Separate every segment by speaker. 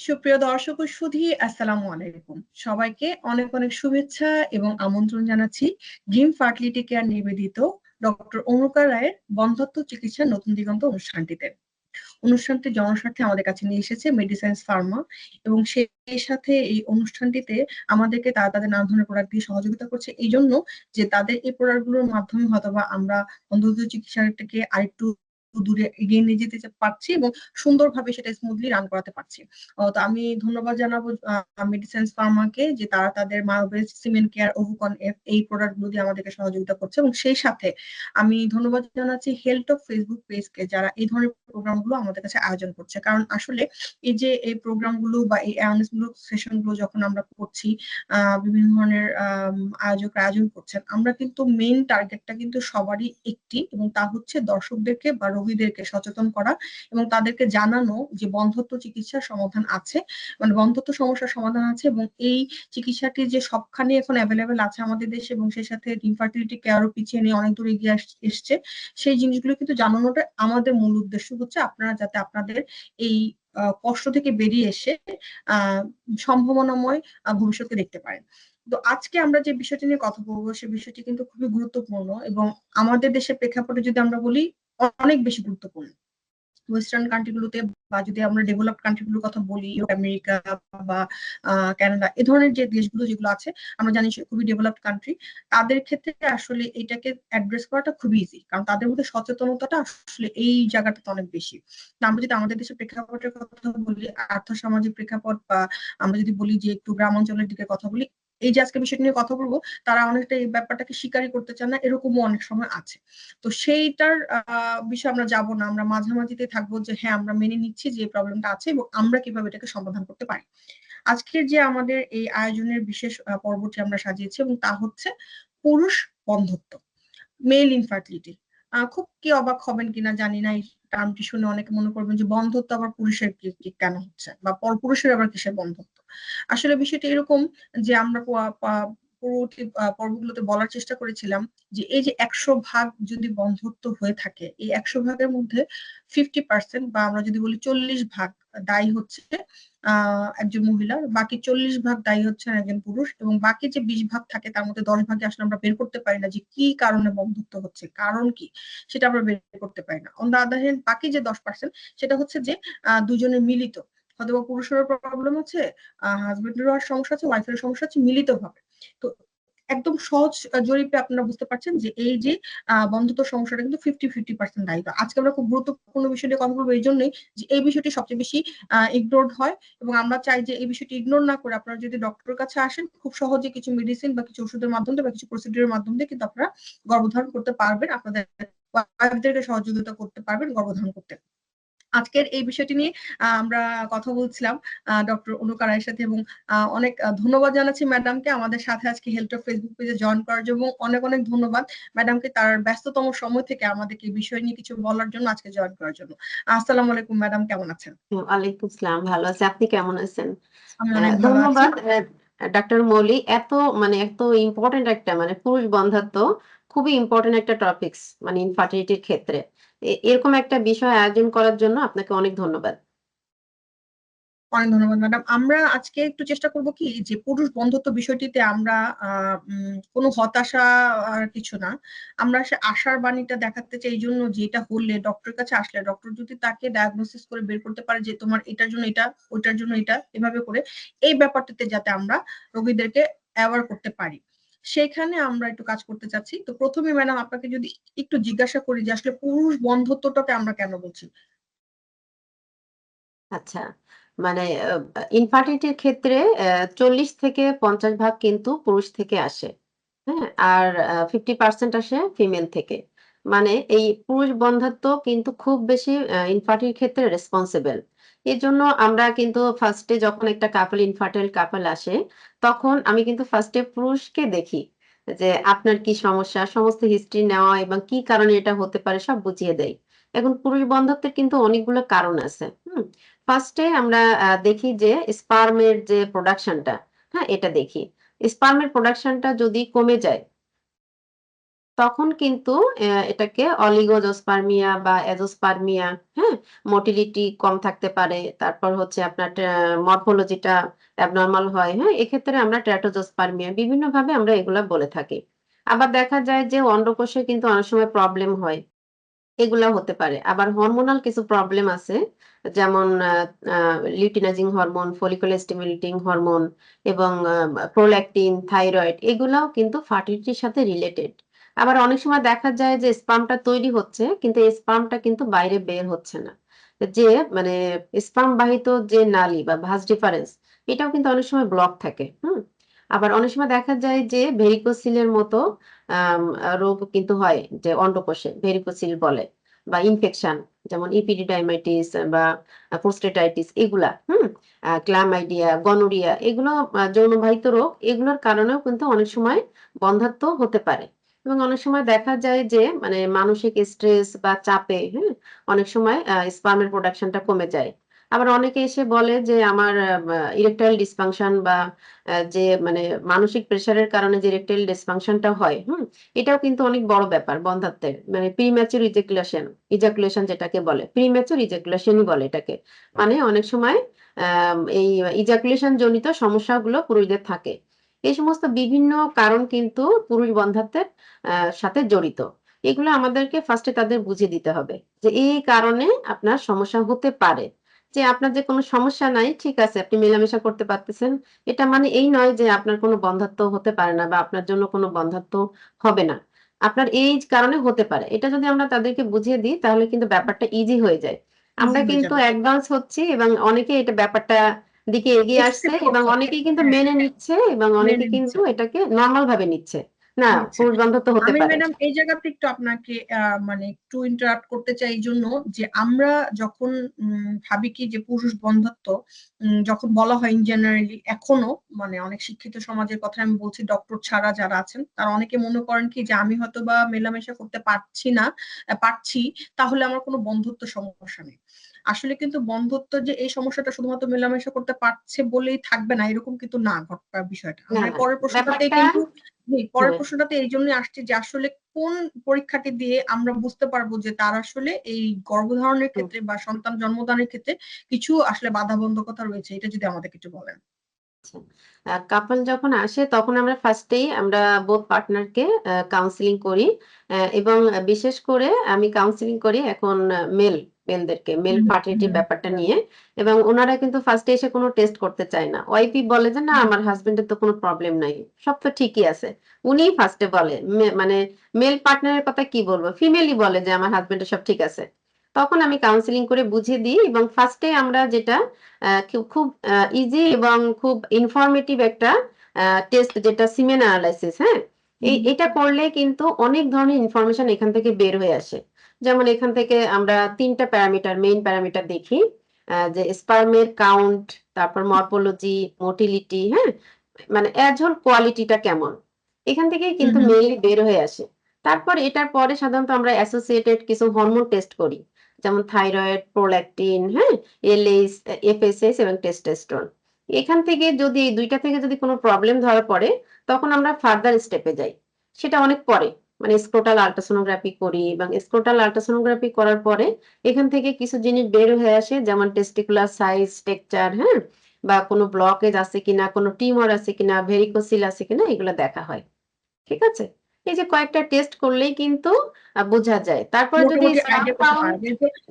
Speaker 1: সুপ্রিয় দর্শক ও সুধী, আসসালামু আলাইকুম। সবাইকে অনেক অনেক শুভেচ্ছা এবং আমন্ত্রণ জানাচ্ছি ড্রিম ফার্টিলিটি কেয়ার নিবেদিত ডক্টর অনুকা রায়ের বন্ধত্ব চিকিৎসা নতুন দিগন্ত অনুষ্ঠানটিতে। অনুষ্ঠানটি জনস্বার্থে আমাদের কাছে নিয়ে এসেছে মেডিসাইন্স ফার্মা এবং সেই সাথে এই অনুষ্ঠানটিতে আমাদেরকে তারা তাদের নানা ধরনের প্রোডাক্ট দিয়ে সহযোগিতা করছে। এই জন্য যে তাদের এই প্রোডাক্টগুলোর মাধ্যমে হয়তোবা আমরা বন্ধুত্ব চিকিৎসাটাকে আরেকটু দূরে এগিয়ে নিয়ে যেতে পারছি এবং সুন্দরভাবে সেটা স্মুথলি রান করাতে পারছি। তো আমি ধন্যবাদ জানাব মেডিসিনস ফার্মাকে যে তারা তাদের মায়োবেস সিমেন্ট কেয়ার ওভুকন এফ এই প্রোডাক্টগুলো দিয়ে আমাদেরকে সহযোগিতা করছে এবং সেই সাথে আমি ধন্যবাদ জানাচ্ছি হেলথ অফ ফেসবুক পেজকে যারা এই ধরনের প্রোগ্রামগুলো আমাদের কাছে আয়োজন করছে। কারণ আসলে এই যে এই প্রোগ্রামগুলো বা এই অ্যাওয়ারনেসগুলো সেশনগুলো যখন আমরা করছি বিভিন্ন ধরনের আয়োজক আয়োজন করছেন, আমরা কিন্তু মেইন টার্গেটটা কিন্তু সবারই একটি এবং তা হচ্ছে দর্শকদেরকে বা রোগীদেরকে সচেতন করা এবং তাদেরকে জানানো যে বন্ধত্ব চিকিৎসার সমাধান আছে মানে বন্ধত্ব সমস্যার সমাধান আছে এবং এই চিকিৎসাটি যে সবখানে এখন অ্যাভেলেবেল আছে আমাদের দেশে এবং সেই সাথে ইনফার্টিলিটি কেয়ারও পিছিয়ে নিয়ে অনেক দূর এগিয়ে এসছে, সেই জিনিসগুলো কিন্তু জানানোটা আমাদের মূল উদ্দেশ্য হচ্ছে আপনারা যাতে আপনাদের এই কষ্ট থেকে বেরিয়ে এসে সম্ভাবনাময় ভবিষ্যৎকে দেখতে পারেন। তো আজকে আমরা যে বিষয়টি নিয়ে কথা বলব, সে বিষয়টি কিন্তু খুবই গুরুত্বপূর্ণ এবং আমাদের দেশের প্রেক্ষাপটে যদি আমরা বলি অনেক বেশি গুরুত্বপূর্ণ। ওয়েস্টার্ন কান্ট্রিগুলোতে বা যদি আমরা ডেভেলপ কান্ট্রিগুলোর কথা বলি আমেরিকা বা কানাডা এ ধরনের যে দেশগুলো যেগুলো আছে, আমরা জানি খুবই ডেভেলপ কান্ট্রি তাদের ক্ষেত্রে আসলে এটাকে অ্যাড্রেস করাটা খুবই ইজি কারণ তাদের মধ্যে সচেতনতাটা আসলে এই জায়গাটাতে অনেক বেশি। আমরা যদি আমাদের দেশের প্রেক্ষাপটের কথা বলি আর্থ সামাজিক প্রেক্ষাপট বা আমরা যদি বলি যে একটু গ্রাম অঞ্চলের দিকে কথা বলি এই যে আজকে বিষয়টি নিয়ে কথা বলব, তারা অনেকটা এই ব্যাপারটাকে স্বীকারই করতে চান না, এরকমও অনেক সময় আছে। তো সেইটার বিষয়ে আমরা যাব না, আমরা মাঝামাঝিতে থাকব যে হ্যাঁ আমরা মেনে নিচ্ছি যে প্রবলেমটা আছে এবং আমরা কীভাবে এটাকে সমাধান করতে পারি। আজকের যে আমাদের এই আয়োজনের বিশেষ পর্বটি আমরা সাজিয়েছি এবং তা হচ্ছে পুরুষ বন্ধত্ব মেল ইনফার্টিলিটি খুব কি অবাক হবেন কিনা জানি না, এই টার্মটি শুনে অনেকে মনে করবেন যে বন্ধত্ব আবার পুরুষের কেন হচ্ছে? বা পর পুরুষের আবার কিসের বন্ধত্ব? আসলে বিষয়টা এরকম যে আমরা পর্বগুলোতে বলার চেষ্টা করেছিলাম যে এই যে একশো ভাগ যদি বন্ধত্ব হয়ে থাকে, এই একশো ভাগের মধ্যে ফিফটি পার্সেন্ট বা আমরা যদি বলি চল্লিশ ভাগ দায়ী হচ্ছে একজন মহিলা বাকি চল্লিশ ভাগ দায়ী হচ্ছেন একজন পুরুষ এবং বাকি যে বিশ ভাগ থাকে তার মধ্যে দশ ভাগে আসলে আমরা বের করতে পারি না যে কি কারণে বন্ধুত্ব হচ্ছে, কারণ কি সেটা আমরা বের করতে পারি না। অন দা আদার হ্যান্ড বাকি যে দশ পার্সেন্ট সেটা হচ্ছে যে দুজনে মিলিত। হয়তো বা পুরুষেরও প্রবলেম আছে হাজবেন্ডেরও সমস্যা আছে ওয়াইফের সমস্যা আছে মিলিত ভাবে তো একদম সহজ জরিপে আপনারা বুঝতে পারছেন যে এই যে বন্ধুত্ব সমস্যাটা কিন্তু ফিফটি ফিফটি পার্সেন্ট দায়িত্ব আজকে আমরা খুব গুরুত্বপূর্ণ বিষয় নিয়ে কথা বলব এই জন্যই যে এই বিষয়টি সবচেয়ে বেশি ইগনোরড হয় এবং আমরা চাই যে এই বিষয়টি ইগনোর না করে আপনারা যদি ডক্টরের কাছে আসেন, খুব সহজে কিছু মেডিসিন বা কিছু ওষুধের মাধ্যমে বা কিছু প্রসিডিউরের মাধ্যমে কিন্তু আপনারা গর্ভধারণ করতে পারবেন, আপনাদের সহযোগিতা করতে পারবেন, গর্ভধারণ করতে। আজকের এই বিষয়টি নিয়ে আমরা কথা বলছিলাম ডক্টর অনুকা রায়ের সাথে এবং অনেক ধন্যবাদ জানাচ্ছি ম্যাডামকে। আমাদের সাথে আজকে হেলথ ফেসবুক পেজে জয়েন করার জন্য অনেক অনেক ধন্যবাদ ম্যাডামকে তার ব্যস্ততম সময় থেকে আমাদেরকে এই বিষয় নিয়ে কিছু বলার জন্য আজকে জয়েন করার জন্য। আসসালামু আলাইকুম ম্যাডাম কেমন আছেন?
Speaker 2: ওয়ালাইকুম আসসালাম ভালো আছি। আপনি কেমন আছেন? ধন্যবাদ ডাক্তার মৌলি। এত মানে এত ইম্পর্টেন্ট একটা মানে পুরুষ বন্ধাত্ব খুবই ইম্পর্টেন্ট একটা টপিকস মানে ইনফার্টিলিটির ক্ষেত্রে। এরকম একটা বিষয় আয়োজন করার জন্য আপনাকে অনেক ধন্যবাদ।
Speaker 1: অনেক ধন্যবাদ, ম্যাডাম। আমরা আজকে একটু চেষ্টা করব কি যে পুরুষ বন্ধুত্ব বিষয়টিতে আমরা কোনো হতাশা আর কিছু না। আমরা সে আশার বাণীটা দেখাতে চাই, এই জন্য যে এটা হলে, ডক্টরের কাছে আসলে, ডক্টর যদি তাকে ডায়াগনোসিস করে বের করতে পারে যে তোমার এটার জন্য এটা, ওইটার জন্য এটা, এভাবে করে, এই ব্যাপারটাতে যাতে আমরা রোগীদেরকে অ্যাওয়ার করতে পারি। সেখানে আমরা একটু কাজ করতে চাচ্ছি। তো প্রথমে ম্যাডাম আপনাকে যদি একটু জিজ্ঞাসা করি যে আসলে পুরুষ বন্ধত্বটাকে আমরা কেন বলছি?
Speaker 2: আচ্ছা মানে ইনফার্টিলিটির ক্ষেত্রে চল্লিশ থেকে পঞ্চাশ ভাগ কিন্তু পুরুষ থেকে আসে হ্যাঁ? আর ফিফটি পার্সেন্ট আসে ফিমেল থেকে। মানে এই পুরুষ বন্ধাত্ব কিন্তু খুব বেশি ইনফার্টিলিটির ক্ষেত্রে রেসপন্সিবল এর জন্য আমরা কিন্তু ফার্স্টে যখন একটা কাপল ইনফার্টাইল কাপল আসে, তখন আমি কিন্তু ফার্স্টে পুরুষকে দেখি যে আপনার কি সমস্যা, সমস্ত হিস্ট্রি নেওয়া এবং কি কারণে এটা হতে পারে সব বুঝিয়ে দেয়। এখন পুরুষ বন্ধত্বের কিন্তু অনেকগুলো কারণ আছে, হুম? ফার্স্টে আমরা দেখি যে স্পার্মের যে প্রোডাকশনটা হ্যাঁ এটা দেখি। স্পার্মের প্রোডাকশনটা যদি কমে যায় তখন কিন্তু এটাকে অলিগোজোস্পার্মিয়া বা এজোস্পার্মিয়া হ্যাঁ মোটিলিটি কম থাকতে পারে। তারপর হচ্ছে আপনার মরফোলজিটা অ্যাবনর্মাল হয় হ্যাঁ এক্ষেত্রে আমরা ট্র্যাটোজোস্পার্মিয়া বিভিন্ন ভাবে আমরা এগুলা বলে থাকি। আবার দেখা যায় যে অন্ডকোষে কিন্তু অনেক সময় প্রবলেম হয়, এগুলা হতে পারে। আবার হরমোনাল কিছু প্রবলেম আছে, যেমন luteinizing hormone, follicular stimulating hormone এবং প্রোল্যাকটিন, থাইরয়েড, এগুলাও কিন্তু ফার্টিলিটির সাথে রিলেটেড। আবার অনেক সময় দেখা যায় যে স্পামটা তৈরি হচ্ছে, কিন্তু স্পামটা কিন্তু বাইরে বের হচ্ছে না। যে মানে স্পাম বাহিত যে নালী বা ভাস ডিফারেন্স, এটাও কিন্তু অনেক সময় ব্লক থাকে, হুম? আবার অনেক সময় দেখা যায় যে ভেরিকোসিলের মতো রোগ কিন্তু হয় যে অন্ডকোষে, ভেরিকোসিল বলে, বা ইনফেকশন, যেমন ইপিডিডাইমাইটিস বা প্রোস্টেটাইটিস, এগুলা, হুম? ক্লামাইডিয়া, গনোরিয়া, এগুলো যৌনবাহিত রোগ, এগুলোর কারণেও কিন্তু অনেক সময় বন্ধাত্ম হতে পারে। এবং অনেক সময় দেখা যায় যে মানে মানসিক স্ট্রেস বা চাপে হ্যাঁ অনেক সময় স্পার্মের প্রোডাকশনটা কমে যায়। আবার অনেকে এসে বলে যে, আমার ইরেকটাইল ডিসফাংশন বা যে মানে মানসিক প্রেশারের কারণে যে ইরেকটাইল ডিসফাংশনটা হয়, হুম, এটাও কিন্তু অনেক বড় ব্যাপার বন্ধাত্বের মানে প্রিম্যাচুর ইজাকুলেশন ইজাকুলেশন যেটাকে বলে প্রিম্যাচুর ইজাকুলেশনই বলে এটাকে। মানে অনেক সময় এই ইজাকুলেশন জনিত সমস্যাগুলো পুরুষদের থাকে। এই সমস্ত বিভিন্ন কারণ কিন্তু পুরুষ বন্ধাত্বের সাথে জড়িত। এগুলো আমাদেরকে ফার্স্টে তাদের বুঝিয়ে দিতে হবে যে এই কারণে আপনার সমস্যা হতে পারে। যে আপনার যে কোনো সমস্যা নাই ঠিক আছে আপনি মেলামেশা করতে পারতেছেন। এটা মানে এই নয় যে আপনার কোনো বন্ধাত্ব হতে পারে না বা আপনার জন্য কোনো বন্ধাত্ব হবে না। আপনার এই কারণে হতে পারে। এটা যদি আমরা তাদেরকে বুঝিয়ে দিই তাহলে কিন্তু ব্যাপারটা ইজি হয়ে যায়। আমরা কিন্তু অ্যাডভান্স হচ্ছি এবং অনেকে এটা ব্যাপারটা দিকে এগিয়ে আসছে এবং অনেকেই কিন্তু
Speaker 1: হ্যাঁ।
Speaker 2: মেনে নিচ্ছে এবং অনেকে কিন্তু এটাকে নর্মাল ভাবে নিচ্ছে। না। পুরুষ বন্ধাত্ব হতে পারে।
Speaker 1: ম্যাডাম এই জায়গাতে একটু আপনাকে মানে একটু ইন্টারাপ্ট করতে চাই এই জন্য যে আমরা যখন ভাবি কি যে পুরুষ বন্ধাত্ব যখন বলা হয় ইন জেনারেলি এখনও মানে অনেক শিক্ষিত সমাজের কথা আমি বলছি ডক্টর ছাড়া যারা আছেন তারা অনেকে মনে করেন কি যে আমি হয়তো বা মেলামেশা করতে পারছি না পারছি তাহলে আমার কোনো বন্ধুত্ব সমস্যা নেই। আসলে কিন্তু বন্ধুত্ব যে এই সমস্যাটা শুধুমাত্র মেলামেশা করতে পারছে বলেই থাকবে না এরকম কিন্তু না ঘটনার বিষয়টা। পরের প্রশ্নটাতে কিন্তু জি, পরের। প্রশ্নটাতে এই জন্যই আসছে যে আসলে কোন পরীক্ষাটি দিয়ে আমরা বুঝতে পারব যে তার আসলে এই গর্ভধারণের ক্ষেত্রে বা সন্তান জন্মদানের ক্ষেত্রে কিছু আসলে বাধাবন্ধকতা রয়েছে এটা যদি আমাদের কিছু বলেন।
Speaker 2: কাপল যখন আসে তখন আমরা ফার্স্টেই আমরা বোথ পার্টনারকে কাউন্সিলিং করি। এবং বিশেষ করে আমি কাউন্সিলিং করি এখন মেল মেলদেরকে মেল ফার্টিলিটি ব্যাপারটা নিয়ে। এবং ওনারা কিন্তু ফার্স্টে এসে কোনো টেস্ট করতে চায় না। ওয়াইফই বলে যে না আমার হাজবেন্ডের তো কোনো প্রবলেম নাই। সব তো ঠিকই আছে। উনি ফার্স্টে বলে মানে মেল পার্টনারের কথা কি বলব? ফিমেলই বলে যে আমার হাজবেন্ডের সব ঠিক আছে। তখন আমি কাউন্সিলিং করে বুঝিয়ে দিই এবং ফার্স্টে আমরা যেটা খুব- ইজি এবং খুব ইনফরমেটিভ একটা টেস্ট যেটা সিমেন অ্যানালাইসিস হ্যাঁ? এই এটা করলে কিন্তু অনেক ধরনের ইনফরমেশন এখান থেকে বের হয়ে আসে। যেমন এখান থেকে আমরা তিনটা প্যারামিটার মেইন প্যারামিটার দেখি যে স্পার্মের কাউন্ট তারপর মরফোলজি মোটিলিটি হ্যাঁ? মানে অ্যাজল কোয়ালিটিটা কেমন? এখান থেকে কিন্তু। মেইনলি বের হয়ে আসে। তারপর এটার পরে সাধারণত আমরা অ্যাসোসিয়েটেড কিছু হরমোন টেস্ট করি। যেমন থাইরয়েড প্রোল্যাকটিন হ্যাঁ? এলএইচ এফএসএস এবং টেস্টোস্টেরন এখান থেকে যদি এই দুইটা থেকে যদি কোনো প্রবলেম ধরা পড়ে, তখন আমরা ফার্দার স্টেপে যাই। সেটা অনেক পরে। মানে স্ক্রোটাল আল্ট্রাসোনোগ্রাফি করি, এবং স্ক্রোটাল আল্ট্রাসোনোগ্রাফি করার পরে এখান থেকে কিছু জিনিস বের হয়ে আসে, যেমন টেস্টিকুলার সাইজ স্ট্রাকচার হ্যাঁ? বা কোনো ব্লকেজ আছে কিনা, কোনো টিউমার আছে কিনা ভেরিকোসিল আছে কিনা, এগুলো দেখা হয়। ঠিক আছে? এই যে কয়েকটা টেস্ট করলেই কিন্তু বোঝা যায়। তারপরে যদি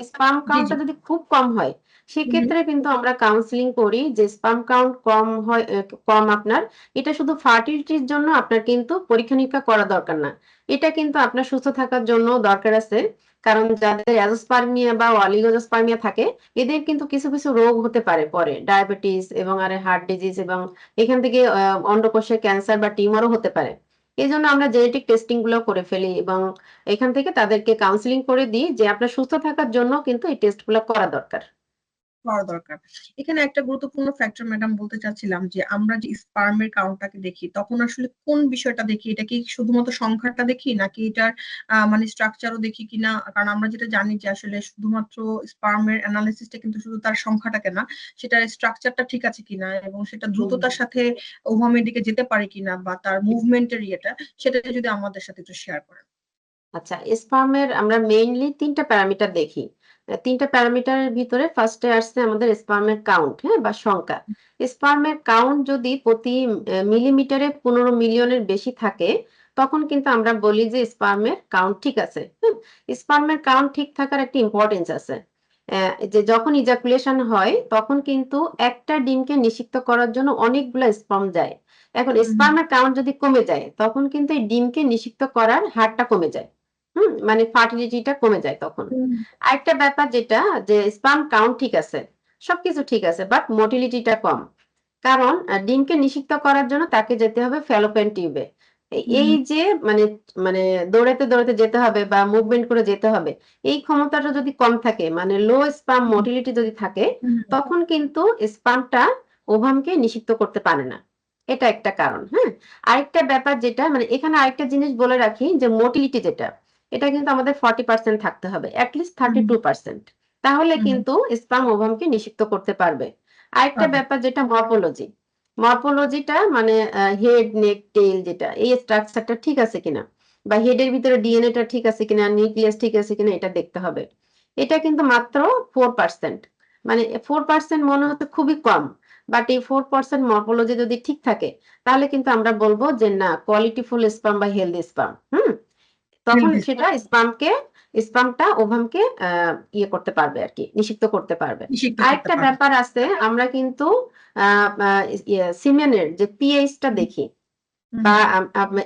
Speaker 2: স্পাম কাউন্টটা যদি খুব কম হয় সেক্ষেত্রে কিন্তু আমরা কাউন্সিলিং করি যে স্পাম কাউন্ট কম হয় কম আপনার। এটা শুধু ফার্টিলিটির জন্য আপনার কিন্তু পরীক্ষা নিরীক্ষা করা দরকার না। এটা কিন্তু আপনার সুস্থ থাকার জন্য দরকার আছে। কারণ যাদের অ্যাজোস্পার্মিয়া বা অলিগোজোস্পার্মিয়া থাকে এদের কিন্তু কিছু কিছু রোগ হতে পারে পরে। ডায়াবেটিস এবং আরে হার্ট ডিজিজ এবং এখান থেকে আহ, অন্ডকোষে ক্যান্সার বা টিউমারও হতে পারে। এই জন্য আমরা জেনেটিক টেস্টিংগুলো করে ফেলি এবং এখান থেকে তাদেরকে কাউন্সিলিং করে দিই যে আপনার সুস্থ থাকার জন্য কিন্তু এই টেস্টগুলো করা দরকার।
Speaker 1: করা দরকার। এখানে একটা গুরুত্বপূর্ণ ফ্যাক্টর ম্যাডাম বলতে চাচ্ছিলাম যে আমরা যে স্পার্মের কাউন্টটাকে দেখি তখন আসলে কোন বিষয়টা দেখি? এটা কি শুধুমাত্র সংখ্যাটা দেখি নাকি এটার মানে স্ট্রাকচারও দেখি কিনা? কারণ আমরা যেটা জানি যে আসলে শুধুমাত্র স্পার্মের অ্যানালিসিসটা কিন্তু শুধু তার সংখ্যাটাকে না সেটার স্ট্রাকচারটা ঠিক আছে কিনা? এবং সেটা দ্রুততার সাথে ওভামের দিকে যেতে পারে কিনা? বা তার মুভমেন্টের ইয়েটা সেটা যদি আমাদের সাথে একটু শেয়ার করেন।
Speaker 2: আচ্ছা স্পার্মের আমরা মেইনলি তিনটা প্যারামিটার দেখি। তিনটা প্যারামিটারের ভিতরে ফার্স্টে আসছে আমাদের স্পার্মের কাউন্ট হ্যাঁ বা সংখ্যা। স্পার্মের কাউন্ট যদি প্রতি মিলিমিটারে পনেরো মিলিয়নের বেশি থাকে তখন কিন্তু আমরা বলি যে স্পার্মের কাউন্ট ঠিক আছে স্পার্মের কাউন্ট ঠিক থাকার একটা ইম্পর্টেন্স আছে। যে যখন ইজাকুলেশন হয় তখন কিন্তু একটা ডিমকে নিষিক্ত করার জন্য অনেকগুলো স্পার্ম যায়। এখন স্পার্মের কাউন্ট যদি কমে যায় তখন কিন্তু এই ডিমকে নিষিক্ত করার হারটা কমে যায়। হুম মানে ফার্টিলিটিটা কমে যায় তখন। আরেকটা ব্যাপার যেটা যে স্পার্ম কাউন্ট ঠিক আছে সবকিছু ঠিক আছে বাট মোটিলিটিটা কম। কারণ ডিমকে নিষিক্ত করার জন্য তাকে যেতে হবে ফ্যালোপেন টিউবে। এই যে মানে মানে দৌড়াতে দৌড়াতে যেতে হবে বা মুভমেন্ট করে যেতে হবে এই ক্ষমতাটা যদি কম থাকে মানে লো স্পার্ম মোটিলিটি যদি থাকে তখন কিন্তু স্পামটা ওভামকে নিষিক্ত করতে পারে না। এটা একটা কারণ হ্যাঁ? আরেকটা ব্যাপার যেটা মানে এখানে আরেকটা জিনিস বলে রাখি যে মোটিলিটি যেটা এটা কিন্তু আমাদের ফর্টি পার্সেন্ট থাকতে হবে অ্যাটলিস্ট থার্টি টু পার্সেন্ট তাহলে। কিন্তু স্পাম ওভামকে নিষিক্ত করতে পারবে। আরেকটা। ব্যাপার যেটা মর্পোলজি মর্ফোলজিটা মানে হেড নেক টেইল যেটা এই স্ট্রাকচারটা ঠিক আছে কিনা? বা হেডের ভিতরে ডিএনএটা ঠিক আছে কিনা? নিউক্লিয়াস ঠিক আছে কিনা? এটা দেখতে হবে। এটা কিন্তু মাত্র ফোর পার্সেন্ট মানে ফোর পার্সেন্ট মনে হচ্ছে খুবই কম। বাট এই ফোর পার্সেন্ট মর্ফোলজি যদি ঠিক থাকে তাহলে কিন্তু আমরা বলব যে না কোয়ালিটিফুল স্পাম বা হেলদি স্পাম হুম? তখন সেটা স্পামকে স্পামটা ওভামকে ইয়ে করতে পারবে আর কি নিষিক্ত করতে পারবে। আরেকটা ব্যাপার আছে আমরা কিন্তু সিমেনের যে পিএইচটা দেখি বা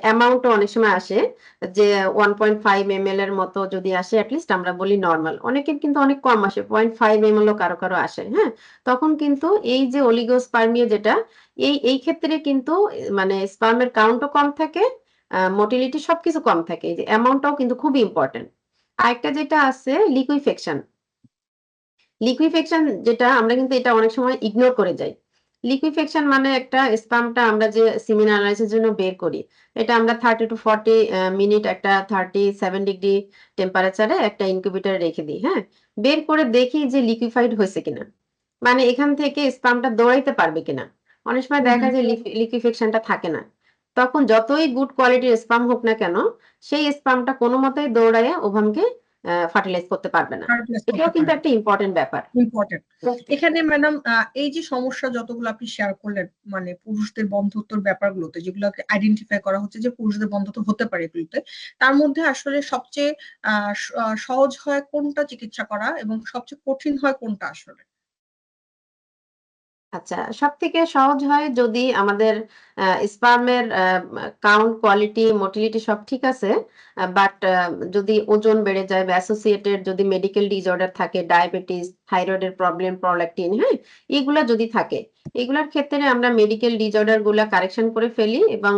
Speaker 2: অ্যামাউন্টও অনেক সময় আসে যে ওয়ান পয়েন্ট ফাইভ এম এর মতো যদি আসে অ্যাটলিস্ট আমরা বলি নর্মাল অনেকের কিন্তু অনেক কম আসে পয়েন্ট ফাইভ এম এল কারও কারও আসে হ্যাঁ? তখন কিন্তু এই যে অলিগোস্পার্মিয়া যেটা এই এই ক্ষেত্রে কিন্তু মানে স্পার্মের কাউন্টও কম থাকে মোটিলিটি সবকিছু কম থাকে। এই যে অ্যামাউন্টটাও কিন্তু খুবই ইম্পর্টেন্ট আরেকটা যেটা আছে লিকুইফেকশন লিকুইফেকশন যেটা আমরা কিন্তু এটা অনেক সময় ইগনোর করে যাই। লিকুইফেকশন মানে একটা স্পামটা আমরা যে সিমিন অ্যানালাইসিসের জন্য বের করি এটা আমরা থার্টি টু ফর্টি মিনিট একটা থার্টি সেভেন ডিগ্রি টেম্পারেচারে একটা ইনকিউবেটরে রেখে দিই হ্যাঁ? বের করে দেখি যে লিকুইফাইড হয়েছে কিনা। মানে এখান থেকে স্পামটা দৌড়াইতে পারবে কিনা। অনেক সময় দেখা যায় লিকুইফেকশনটা থাকে না। তখন যতই গুড কোয়ালিটির স্পাম হোক না কেন সেই স্পামটা কোনো মতেই দৌড়ায় ওভামকে ফার্টিলাইজ করতে পারবে না। এটাও কিন্তু একটা ইম্পর্টেন্ট ব্যাপার।
Speaker 1: ইম্পর্টেন্ট এখানে ম্যাডাম এই যে সমস্যা যতগুলো আপনি শেয়ার করলেন মানে পুরুষদের বন্ধুত্বর ব্যাপারগুলোতে যেগুলোকে আইডেন্টিফাই করা হচ্ছে যে পুরুষদের বন্ধুত্ব হতে পারে এগুলোতে তার মধ্যে আসলে সবচেয়ে আহ, সহজ হয় কোনটা চিকিৎসা করা এবং সবচেয়ে কঠিন হয় কোনটা আসলে?
Speaker 2: আচ্ছা সব থেকে সহজ হয় যদি আমাদের স্পার্মের কাউন্ট কোয়ালিটি মোটিলিটি সব ঠিক আছে বাট যদি ওজন বেড়ে যায় বা অ্যাসোসিয়েটেড যদি মেডিকেল ডিসঅর্ডার থাকে ডায়াবেটিস থাইরয়েডের প্রবলেম প্রোল্যাকটিন হ্যাঁ এগুলা যদি থাকে, এগুলার ক্ষেত্রে আমরা মেডিকেল ডিসঅর্ডারগুলা কারেকশন করে ফেলি এবং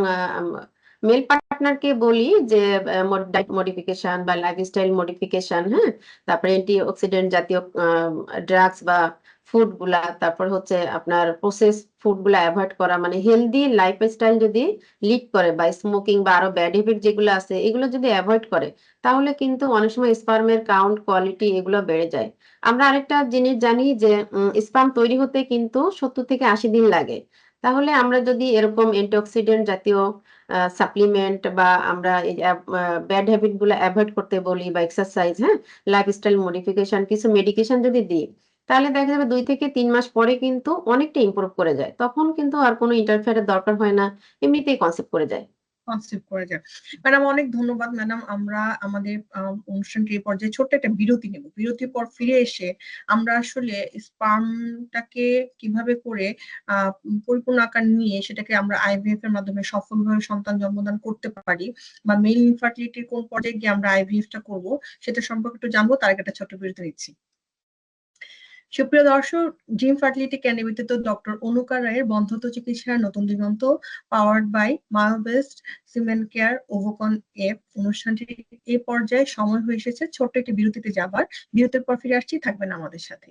Speaker 2: মেল পার্টনারকে বলি যে ডায়েট মডিফিকেশন বা লাইফস্টাইল মডিফিকেশন হ্যাঁ তারপরে অ্যান্টি অক্সিডেন্ট জাতীয় ড্রাগস বা ফুডগুলা, তারপর হচ্ছে আপনার প্রসেস ফুডগুলা অ্যাভয়েড করা মানে হেলদি লাইফস্টাইল যদি লিড করে বা স্মোকিং বা আরও ব্যাড হ্যাবিট যেগুলো আছে, এগুলো যদি অ্যাভয়েড করে, তাহলে কিন্তু অনেক সময় স্পার্মের কাউন্ট কোয়ালিটি এগুলো বেড়ে যায়। আমরা আরেকটা জিনিস জানি যে স্পার্ম তৈরি হতে কিন্তু সত্তর থেকে আশি দিন লাগে। তাহলে আমরা যদি এরকম অ্যান্টিঅক্সিডেন্ট জাতীয় সাপ্লিমেন্ট বা আমরা ব্যাড হ্যাবিটগুলো অ্যাভয়েড করতে বলি বা এক্সারসাইজ হ্যাঁ লাইফস্টাইল মডিফিকেশন কিছু মেডিকেশন যদি দিই তাহলে দেখা যাবে দুই থেকে তিন মাস পরে কিন্তু অনেকটা ইমপ্রুভ করে যায়। তখন কিন্তু আর কোনো ইন্টারফেয়ারের দরকার হয় না, এমনিতেই কনসেপ্ট করে যায়।
Speaker 1: কনসেপ্ট করে যায়। ম্যাডাম অনেক ধন্যবাদ। ম্যাডাম আমরা আমাদের অনুষ্ঠানটি এই পর্যায়ে ছোট্ট একটা বিরতি নেব। বিরতির পর ফিরে এসে আমরা আসলে স্পার্মটাকে কীভাবে করে পরিপূর্ণ আকার নিয়ে সেটাকে আমরা আইভিএফ এর মাধ্যমে সফলভাবে সন্তান জন্মদান করতে পারি বা মেল ইনফার্টিলিটির কোন পর্যায়ে গিয়ে আমরা আইভিএফ টা করব সেটা সম্পর্কে একটু জানব, তার আগে একটা ছোট্ট বিরতি নিচ্ছি। সুপ্রিয় দর্শক জিম ফার্টিলিটি কেয়ার নিবেদিত ডক্টর অনুকার রায়ের বন্ধত চিকিৎসার নতুন দিগন্ত powered by Myobest semen care ওভোকন F অনুষ্ঠানটি এ পর্যায়ে সময় হয়ে এসেছে ছোট্ট একটি বিরতিতে যাবার। বিরতির পর ফিরে আসছি, থাকবেন আমাদের সাথে।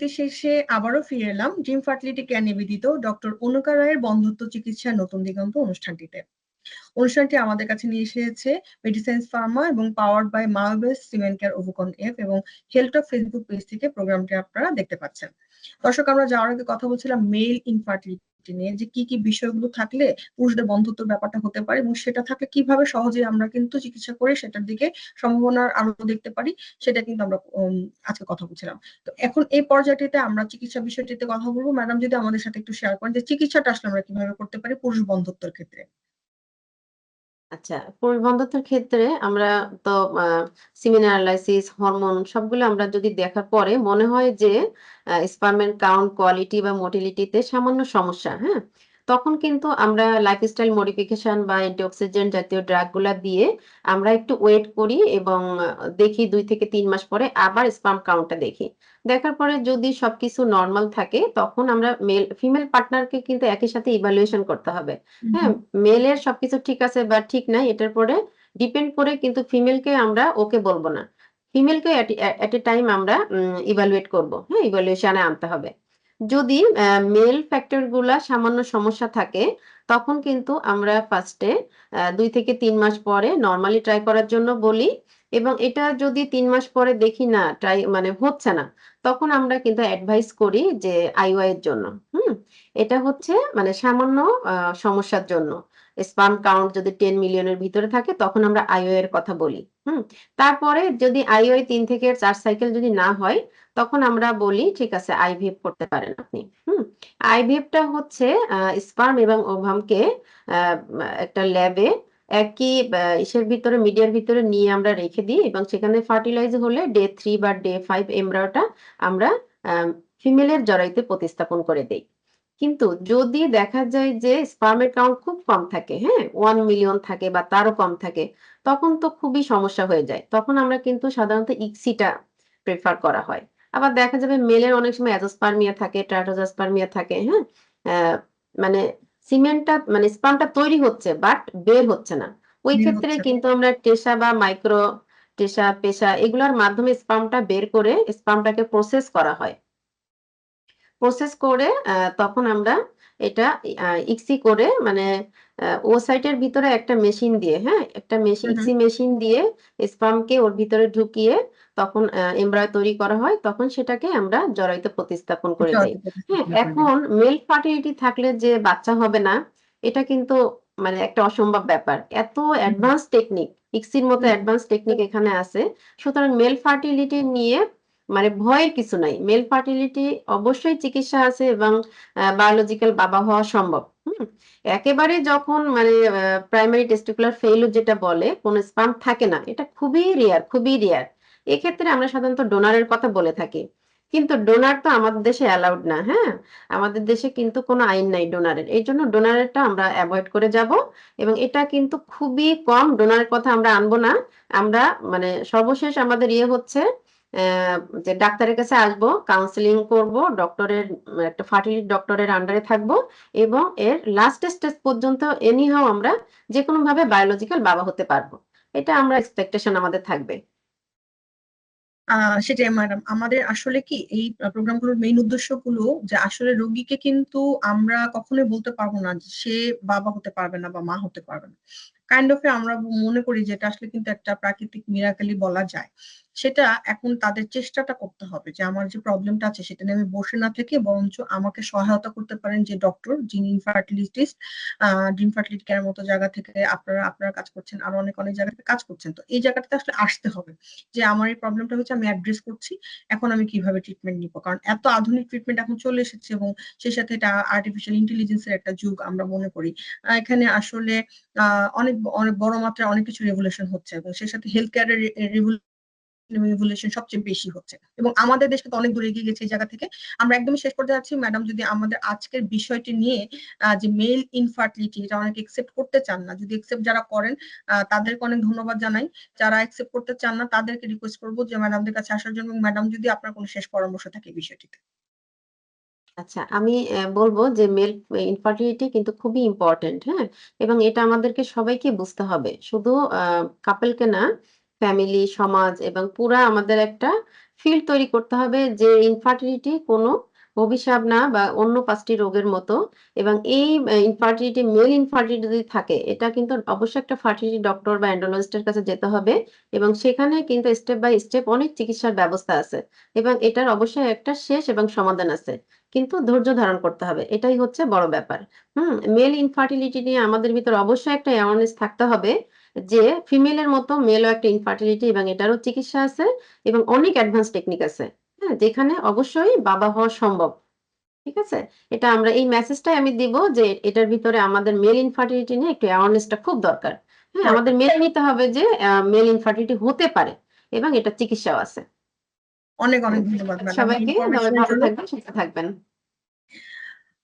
Speaker 1: বিরতি শেষে আবারও ফিরে এলাম। ড্রিম ফার্টিলিটি কেয়ার নিবেদিত ডক্টর অনুকা রায়ের বন্ধুত্ব চিকিৎসা নতুন দিগন্ত অনুষ্ঠানটিতে। অনুষ্ঠানটি আমাদের কাছে নিয়ে এসেছে মেডিসিন্স ফার্মা এবং পাওয়ার্ড বাই মালবেস সিমেন্ট কেয়ার ওভুকন এফ এবং হেলথ অফ ফেসবুক পেজ থেকে প্রোগ্রামটি আপনারা দেখতে পাচ্ছেন। দর্শক, আমরা যাওয়ার আগে কথা বলছিলাম মেল ইনফার্টিলিটি নিয়ে, যে কি কি বিষয়গুলো থাকলে পুরুষদের বন্ধুত্বের ব্যাপারটা হতে পারে এবং সেটা থাকলে কীভাবে সহজে আমরা কিন্তু চিকিৎসা করে সেটার দিকে সম্ভাবনার আলো দেখতে পারি, সেটা কিন্তু আমরা আজকে কথা বলছিলাম। তো এখন এই পর্যায়টিতে আমরা চিকিৎসা বিষয়টিতে কথা বলব। ম্যাডাম, যদি আমাদের সাথে একটু শেয়ার করেন যে চিকিৎসাটা আসলে আমরা কীভাবে করতে পারি পুরুষ বন্ধুত্বের ক্ষেত্রে।
Speaker 2: আচ্ছা পুরুষ ক্ষেত্রে আমরা তো সিমেন অ্যানালাইসিস হরমোন সবগুলো আমরা যদি দেখার পরে মনে হয় যে স্পার্মের কাউন্ট কোয়ালিটি বা মোটিলিটিতে সামান্য সমস্যা হ্যাঁ? তখন কিন্তু আমরা লাইফস্টাইল মডিফিকেশন বা অ্যান্টিঅক্সিডেন্ট জাতীয় ড্রাগগুলা দিয়ে আমরা একটু ওয়েট করি এবং দেখি দুই থেকে তিন মাস পরে আবার স্পার্ম কাউন্টটা দেখি। দেখার পরে যদি সবকিছু নর্মাল থাকে তখন আমরা মেল ফিমেল পার্টনারকে কিন্তু একই সাথে ইভালুয়েশন করতে হবে। হ্যাঁ মেলের সবকিছু ঠিক আছে বা ঠিক নাই এটার পরে ডিপেন্ড করে কিন্তু ফিমেলকে আমরা ওকে বলব না। ফিমেলকে এট এ টাইম আমরা ইভালুয়েট করব। হ্যাঁ ইভালুয়েশনে আনতে হবে। যদি মেল ফ্যাক্টরগুলা সামান্য সমস্যা থাকে, তখন কিন্তু আমরা ফার্স্টে দুই থেকে তিন মাস পরে নর্মালি ট্রাই করার জন্য বলি এবং এটা যদি তিন মাস পরে দেখি না ট্রাই মানে হচ্ছে না, তখন আমরা কিন্তু অ্যাডভাইস করি যে আইওয়াই এর জন্য। হুম? এটা হচ্ছে মানে সামান্য সমস্যার জন্য। স্পার্ম কাউন্ট যদি টেন মিলিয়নের ভিতরে থাকে, তখন আমরা আইও এর কথা বলি, হুম? তারপরে যদি আইও তিন থেকে চার সাইকেল যদি না হয়, তখন আমরা বলি, ঠিক আছে আইভিএফ করতে পারেন আপনি, হুম? আইভিএফটা হচ্ছে স্পার্ম এবং ওভামকে একটা ল্যাবে একই ইসের ভিতরে মিডিয়ার ভিতরে নিয়ে আমরা রেখে দিই এবং সেখানে ফার্টিলাইজ হলে ডে থ্রি বা ডে ফাইভ এমব্রায়োটা আমরা ফিমেলের জরায়ুতে প্রতিস্থাপন করে দেই। কিন্তু যদি দেখা যায় যে স্পার্মের কাউন্ট খুব কম থাকে হ্যাঁ? ওয়ান মিলিয়ন থাকে বা তারও কম থাকে তখন তো খুবই সমস্যা হয়ে যায়। তখন আমরা কিন্তু সাধারণত ইক্সিটা প্রেফার করা হয়। আবার দেখা যাবে মেলের অনেক সময় অ্যাজোস্পার্মিয়া থাকে ট্রাটোজোস্পার্মিয়া থাকে হ্যাঁ? আহ, মানে সিমেন্টটা মানে স্পার্মটা তৈরি হচ্ছে বাট বের হচ্ছে না। ওই ক্ষেত্রে কিন্তু আমরা টেসা বা মাইক্রো টেসা পেশা এগুলোর মাধ্যমে স্পার্মটা বের করে স্পার্মটাকে প্রসেস করা হয়। প্রসেস করে তখন আমরা এটা ইক্সি করে মানে ও সাইটের ভিতরে একটা মেশিন দিয়ে হ্যাঁ একটা মেশিন। ইক্সি মেশিন দিয়ে স্পামকে ওর ভিতরে ঢুকিয়ে তখন এমব্রয় তৈরি করা হয় তখন সেটাকে আমরা জরায়ুতে প্রতিস্থাপন করে দেই হ্যাঁ। এখন মেল ফার্টিলিটি থাকলে যে বাচ্চা হবে না এটা কিন্তু মানে একটা অসম্ভব ব্যাপার এত অ্যাডভান্স টেকনিক ইক্সির মতো। অ্যাডভান্স টেকনিক এখানে আছে সুতরাং মেল ফার্টিলিটি নিয়ে মানে ভয়ের কিছু নাই। মেল ফার্টিলিটি অবশ্যই চিকিৎসা আছে এবং বায়োলজিক্যাল বাবা হওয়া সম্ভব। একেবারে যখন মানে প্রাইমারি টেস্টিকুলার ফেইলুর যেটা বলে, কোনো স্পাম থাকে না, এটা খুবই রেয়ার খুবই রেয়ার এক্ষেত্রে আমরা সাধারণত ডোনারের কথা বলে থাকি। কিন্তু ডোনার তো আমাদের দেশে অ্যালাউড না হ্যাঁ? আমাদের দেশে কিন্তু কোনো আইন নাই ডোনারের এই জন্য ডোনারেরটা আমরা অ্যাভয়েড করে যাব এবং এটা কিন্তু খুবই কম ডোনারের কথা আমরা আনব না। আমরা মানে সর্বশেষ আমাদের ইয়ে হচ্ছে যে ডাক্তারের কাছে আসব কাউন্সিলিং করব ডক্টরের একটা ফার্টিলিটি ডক্টরের আন্ডারে থাকব এবং এর লাস্ট স্টেজ পর্যন্ত এনিহাও আমরা যে কোনো ভাবে বায়োলজিক্যাল বাবা হতে পারব। এটা আমরা এক্সপেকটেশন আমাদের থাকবে।
Speaker 1: সেটাই ম্যাডাম আমাদের আসলে কি, এই প্রোগ্রামগুলোর মেইন উদ্দেশ্যগুলো যে আসলে রোগীকে কিন্তু আমরা কখনোই বলতে পারব না যে সে বাবা হতে পারবে না বা মা হতে পারবে না। কাইন্ড অফ আমরা মনে করি যে এটা আসলে কিন্তু একটা প্রাকৃতিক মিরাকেলই বলা যায়। সেটা এখন তাদের চেষ্টাটা করতে হবে যে আমার যে প্রবলেমটা আছে সেটা নিয়ে আমি বসে না থেকে বরঞ্চ আমাকে সহায়তা করতে পারেন যে ডক্টর যিনি ড্রিম ফার্টিলিটি কেয়ার মতো জায়গা থেকে আপনারা আপনারা কাজ করছেন। আরও অনেক অনেক জায়গা থেকে কাজ করছেন। তো এই জায়গাটাতে আসলে আসতে হবে যে আমার এই প্রবলেমটা হচ্ছে আমি অ্যাড্রেস করছি, এখন আমি কীভাবে ট্রিটমেন্ট নিব? কারণ এত আধুনিক ট্রিটমেন্ট এখন চলে এসেছে এবং সেই সাথে এটা আর্টিফিশিয়াল ইন্টেলিজেন্সের একটা যুগ আমরা মনে করি। এখানে আসলে অনেক অনেক বড় মাত্রায় অনেক কিছু রেভুলেশন হচ্ছে এবং সেই সাথে হেলথ কেয়ারের রেভুলেশন সবচেয়ে বেশি হচ্ছে। এবং আমাদের দেশ কিন্তু অনেক দূরে এগিয়ে গেছে এই জায়গা থেকে। আমরা একদমই শেষ করতে যাচ্ছি। ম্যাডাম, যদি আমাদের আজকের বিষয়টি নিয়ে যে মেল ইনফার্টিলিটি এটা অনেকে একসেপ্ট করতে চান না, যদি একসেপ্ট যারা করেন তাদেরকে অনেক ধন্যবাদ জানাই। যারা একসেপ্ট করতে চান না, তাদেরকে রিকোয়েস্ট করব যে ম্যাডামদের কাছে আসার জন্য। ম্যাডাম, যদি আপনার কোনো শেষ পরামর্শ থাকে বিষয়টিতে।
Speaker 2: আচ্ছা আমি বলব যে মেল ইনফার্টিলিটি কিন্তু খুবই ইম্পর্টেন্ট হ্যাঁ? এবং এটা আমাদেরকে সবাইকে বুঝতে হবে। শুধু কাপেলকে না ফ্যামিলি, সমাজ এবং পুরা আমাদের একটা ফিল্ড তৈরি করতে হবে যে ইনফার্টিলিটি কোনো অভিশাপ না বা অন্য পাঁচটি রোগের মতো এবং এই ইনফার্টিলিটি মেল ইনফার্টিলিটি যদি থাকে এটা কিন্তু অবশ্যই একটা ফার্টিলিটি ডক্টর বা এন্ডোলজিস্ট এর কাছে যেতে হবে এবং সেখানে কিন্তু স্টেপ বাই স্টেপ অনেক চিকিৎসার ব্যবস্থা আছে এবং এটার অবশ্যই একটা শেষ এবং সমাধান আছে। কিন্তু ধৈর্য ধারণ করতে হবে। এটাই হচ্ছে বড় ব্যাপার। হুম? মেল ইনফার্টিলিটি নিয়ে আমাদের ভিতরে অবশ্যই একটা অ্যাওয়ারনেস থাকতে হবে যে ফিমেলের মতো মেলও একটা ইনফার্টিলিটি এবং এটারও চিকিৎসা আছে এবং অনেক অ্যাডভান্স টেকনিক আছে। হ্যাঁ? যেখানে অবশ্যই বাবা হওয়া সম্ভব। ঠিক আছে? এটা আমরা এই মেসেজটাই আমি দিব যে এটার ভিতরে আমাদের মেল ইনফার্টিলিটি নিয়ে একটু অ্যাওয়ারনেসটা খুব দরকার। হ্যাঁ? আমাদের মেনে নিতে হবে যে মেল ইনফার্টিলিটি হতে পারে এবং এটার চিকিৎসাও আছে।
Speaker 1: অনেক, অনেক ধন্যবাদ
Speaker 2: সবাইকে ভালো থাকবেন, সুস্থ থাকবেন।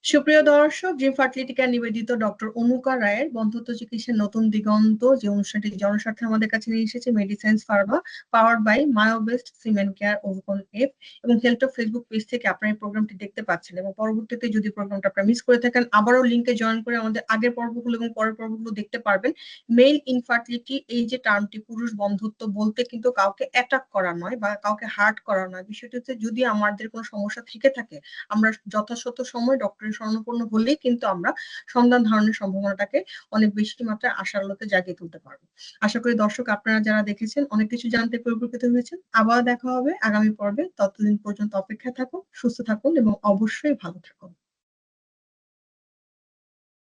Speaker 1: সুপ্রিয় দর্শক, ড্রিম ফার্টিলিটি কেয়ার নিবেদিত ডক্টর অনুকা রায়ের বন্ধুত্ব চিকিৎসার নতুন দিগন্ত যে অনুষ্ঠানটি জনস্বার্থে আমাদের কাছে নিয়ে এসেছে medisciences pharma power by Myobest semen care ওভকন F এবং হেলথ ফেসবুক পেজ থেকে আপনারা এই প্রোগ্রামটি দেখতে পাচ্ছেন এবং পরবর্তীতে যদি প্রোগ্রামটা আপনারা মিস করে থাকেন আবারও লিঙ্কে জয়েন করে আমাদের আগের পর্বগুলো এবং পরের পর্বগুলো দেখতে পারবেন। মেল ইনফার্টিলিটি এই যে টার্মটি পুরুষ বন্ধুত্ব বলতে কিন্তু কাউকে অ্যাটাক করা নয় বা কাউকে হার্ট করা নয়। বিষয়টি হচ্ছে যদি আমাদের কোনো সমস্যা থেকে থাকে আমরা যথাযথ সময় ডক্টরের শরণাপন্ন হলে কিন্তু আমরা সন্ধান ধারণের সম্ভাবনাটাকে অনেক বেশি মাত্রায় আশার আলোতে জাগিয়ে তুলতে পারব। আশা করি দর্শক আপনারা যারা দেখেছেন অনেক কিছু জানতে পরিবর্তিত হয়েছেন। আবার দেখা হবে আগামী পর্বে। ততদিন পর্যন্ত অপেক্ষায় থাকুন, সুস্থ থাকুন এবং অবশ্যই ভালো থাকুন।